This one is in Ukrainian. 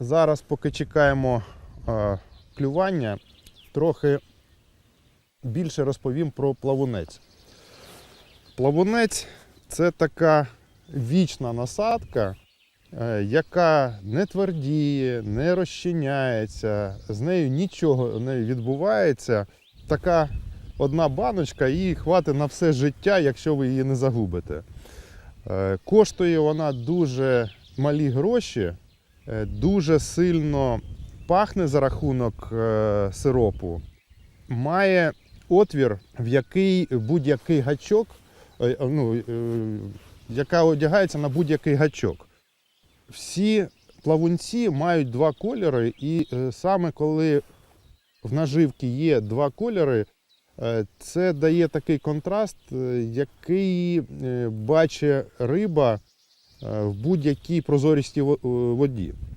Зараз, поки чекаємо е, клювання, трохи більше розповім про плавунець. Плавунець це така вічна насадка, е, яка не твердіє, не розчиняється, з нею нічого не відбувається. Така одна баночка, її хватить на все життя, якщо ви її не загубите. Е, Коштує вона дуже малі гроші, дуже сильно пахне за рахунок е, сиропу, має отвір, в який будь-який гачок, е, ну, е, яка одягається на будь-який гачок. Всі плавунці мають два кольори, і е, саме коли в наживці є два кольори, е, це дає такий контраст, е, який е, бачить риба е, в будь-якій прозорісті во- е, воді.